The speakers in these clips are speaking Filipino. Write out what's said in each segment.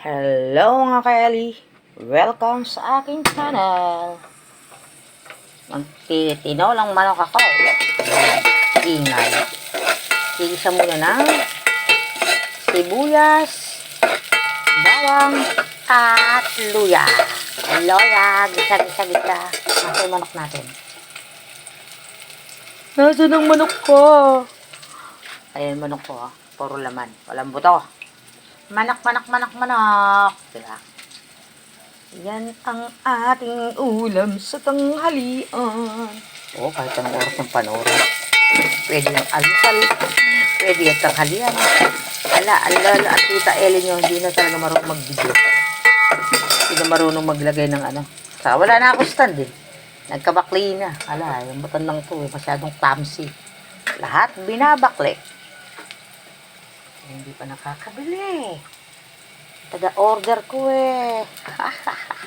Hello mga Kelly! Welcome sa aking channel! Magtitino lang manok ako. Ingay. Igisa muna ng sibuyas, bawang, at luya. Luya, gisa, gisa, gisa. Nasa yung manok natin. Nasaan ang manok ko? Ayan manok ko. ah. Puro laman. Walang buto. Manak, manak, manak, manak. Diba? Yan ang ating ulam sa tanghalian. Oo, kahit anong oras ng panoorin. Pwede yung almusal. Pwede yung tanghalian. Ala, ala, ala, at tita Ellen nyo, hindi na talaga marunong mag-video. Hindi na marunong maglagay ng ano. Sa wala na ako stand eh. Nagkabakli na. Ala, yung batan lang to eh, masyadong clumsy. Lahat binabakli. Hindi pa nakakabili. Taga-order ko eh.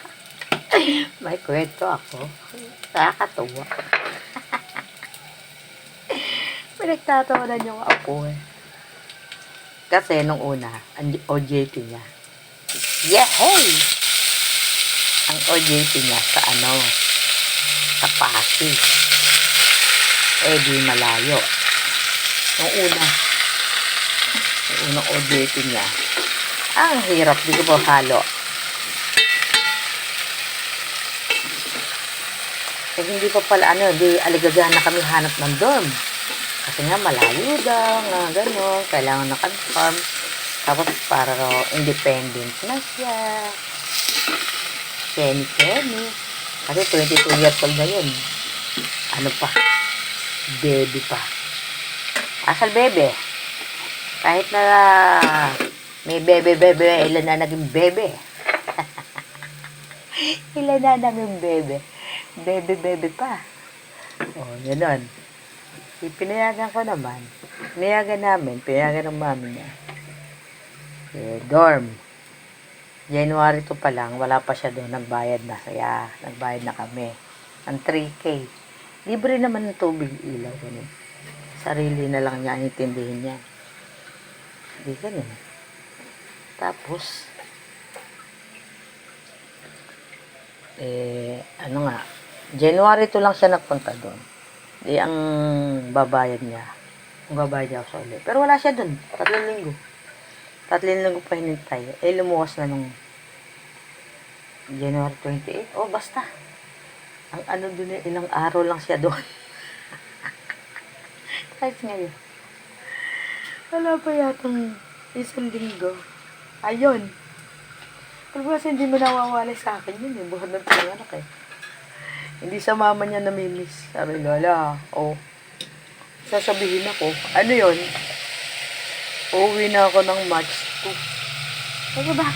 May kwento ako. Nakakatuwa. Pinagtatawanan yung ako eh. Kasi nung una, ang OJT niya. Yehey! Ang OJT niya sa ano, sa Pasig. Eh di malayo. Nung una, unang OJT niya. Ang hirap, di ko pa halo. Eh, hindi pa pala, ano, di aligagahan na kami hanap ng dorm. Kasi nga, malayo daw, nga gano'n, kailangan na confirm. Tapos, para independent na siya. Kenny-kenny. Kasi 22 years old na yun. Ano pa? Baby pa. Asal bebe? Kahit na may bebe-bebe, ilan na naging bebe? ilan na naging bebe? Bebe-bebe pa. Oh, gano'n. Ipinayagan ko naman. Pinayagan namin, pinayagan ng mami niya. Eh, dorm. January 2 pa lang, wala pa siya doon, nagbayad na. Kaya, nagbayad na kami. Ang 3K. Libre naman ng tubig ilaw. Ganun. Sarili na lang niya, intindihin niya. Hindi ganun. Tapos, eh, ano nga, January 2 lang siya nagpunta doon. Di ang babayad niya. Ang babayad niya sa ulit. Pero wala siya doon. Tatlong linggo. Tatlong linggo pa hinintay. Eh, lumuwas na nung January 28. Oh, basta. Ang ano doon eh, ilang araw lang siya doon. Kahit ngayon. Wala pa yatang isang linggo. Ayun. Pero kasi hindi mo nawawala sa akin yun eh. Buhat ng panganak eh. Hindi sa mama niya namimiss. Sabi, Lola, oh. Sasabihin ako, ano yon Uuwi na ako ng March 2. Sabi ba?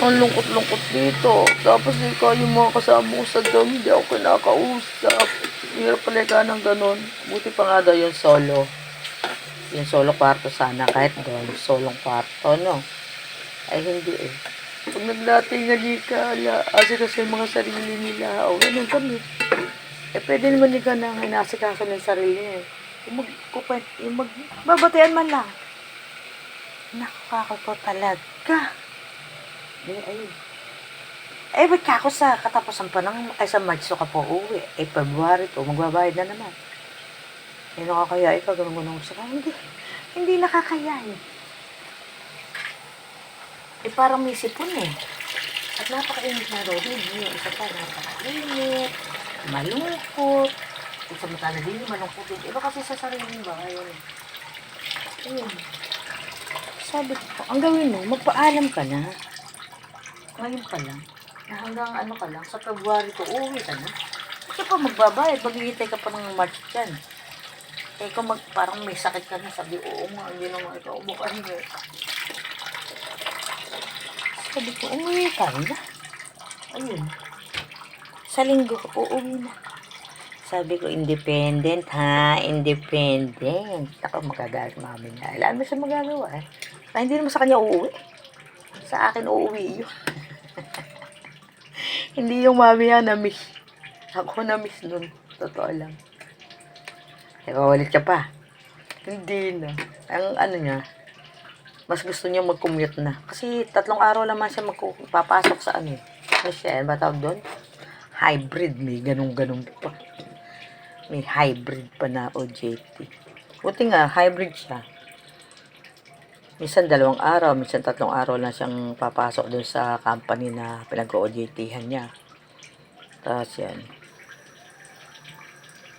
Ang lungkot-lungkot dito. Tapos ikaw yung mga kasama ko sa dam, hindi ako kinakausap. Hirap pala ka ng ganun. Buti pa nga daw yung solo. Yung solo kwarto sana, kahit doon, solong kwarto, no? Ay, hindi eh. Pag nagdating nga di ka, ala, kasi kasi yung mga sarili nila, o ganun kami. Eh, pwede naman di ka na inasikaso ng sarili niya. eh. Yung magkukwent, yung mag, babatian man lang. Nakakako talaga. Eh, ayun. Eh, ba't ka ako sa katapusan pa ng, ay sa March ka po uwi. Eh, February to, magbabayad na naman. Eh, nakakaya ka, ganun ganun sa Hindi, hindi nakakayain. Eh, parang may sipon eh. At napakainit na road eh. Yung isa pa, napakainit, malungkot. Kung sa mata na din, malungkot din. Iba kasi sa sarili ba, ayun. Ayun. Sabi ko, ang gawin mo, magpaalam ka na. Ngayon pa lang. Hanggang ano ka lang, sa February to, uuwi ka na. Kasi pa magbabayad, maghihintay ka pa ng March dyan. Eh kung mag, parang may sakit ka na, sabi, oo nga, hindi naman ikaw umukan mo. Sabi ko, umuwi ka na. Ayun. Sa linggo, uuwi na. Sabi ko, independent ha, independent. Ako, magagalit mami na. Alam mo siya magagawa eh. Ay, hindi naman sa kanya uuwi. Sa akin uuwi yun. hindi yung mami niya na-miss. Ako na-miss nun. Totoo lang. Ulit siya pa. Hindi na. Ang ano niya, mas gusto niya mag-commute na. Kasi tatlong araw naman siya magpapasok sa ano eh. Ano siya, ano ba tawag doon? Hybrid, may ganun-ganun pa. May hybrid pa na OJT. Buti nga, hybrid siya. Minsan dalawang araw, minsan tatlong araw lang siyang papasok doon sa company na pinag-OJT-han niya. Tapos yan.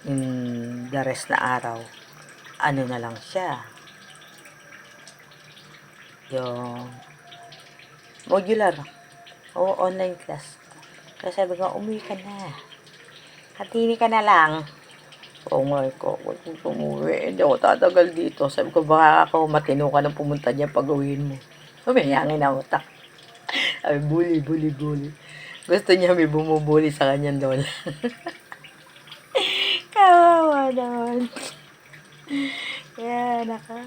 In rest na araw, ano na lang siya. Yung modular. O online class. Kaya sabi ko, umuwi ka na. Hatini ka na lang. Oo nga ko, kung umuwi, hindi ako tatagal dito. Sabi ko, baka ako matino ka nang pumunta niya pag uwiin mo. Umayangin na utak. Sabi, bully, bully, bully. Gusto niya may bumubuli sa kanyang lola. Kawawa naman. Kaya, naka.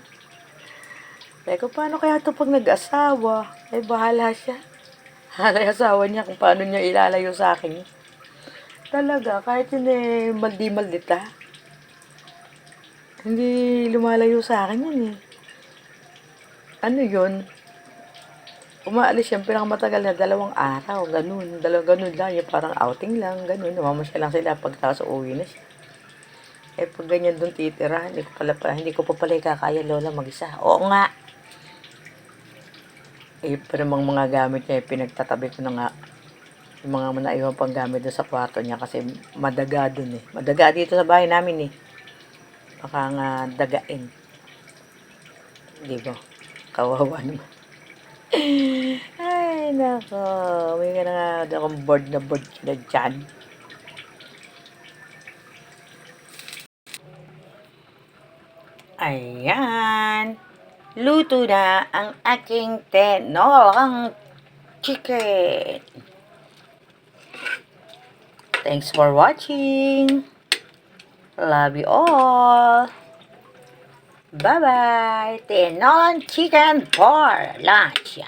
Ko, paano kaya ito pag nag-asawa? Eh, bahala siya. Hala asawa niya kung paano niya ilalayo sa akin. Talaga, kahit yun eh, maldi-maldita. Hindi lumalayo sa akin yun eh. Ano yun? Umaalis siya, pinakamatagal na dalawang araw, ganun. Dalawang ganun lang, yung parang outing lang, ganun. Namamasya lang sila pagkasa uwi na siya. Eh, pag ganyan doon titira, hindi ko pala, pa- hindi ko pa pala kakaya lola mag-isa. Oo nga. Eh, pa namang mga gamit niya, eh, pinagtatabi ko na nga. Yung mga naiwan pang gamit doon sa kwarto niya kasi madaga doon eh. Madaga dito sa bahay namin eh. Baka nga dagain. Di ba? Kawawa naman. Ay, nako. May ka na nga akong board na board na dyan. Ayan. Luto na ang aking tenolang chicken. Thanks for watching. Love you all. Bye-bye. Tinolang chicken for lunch.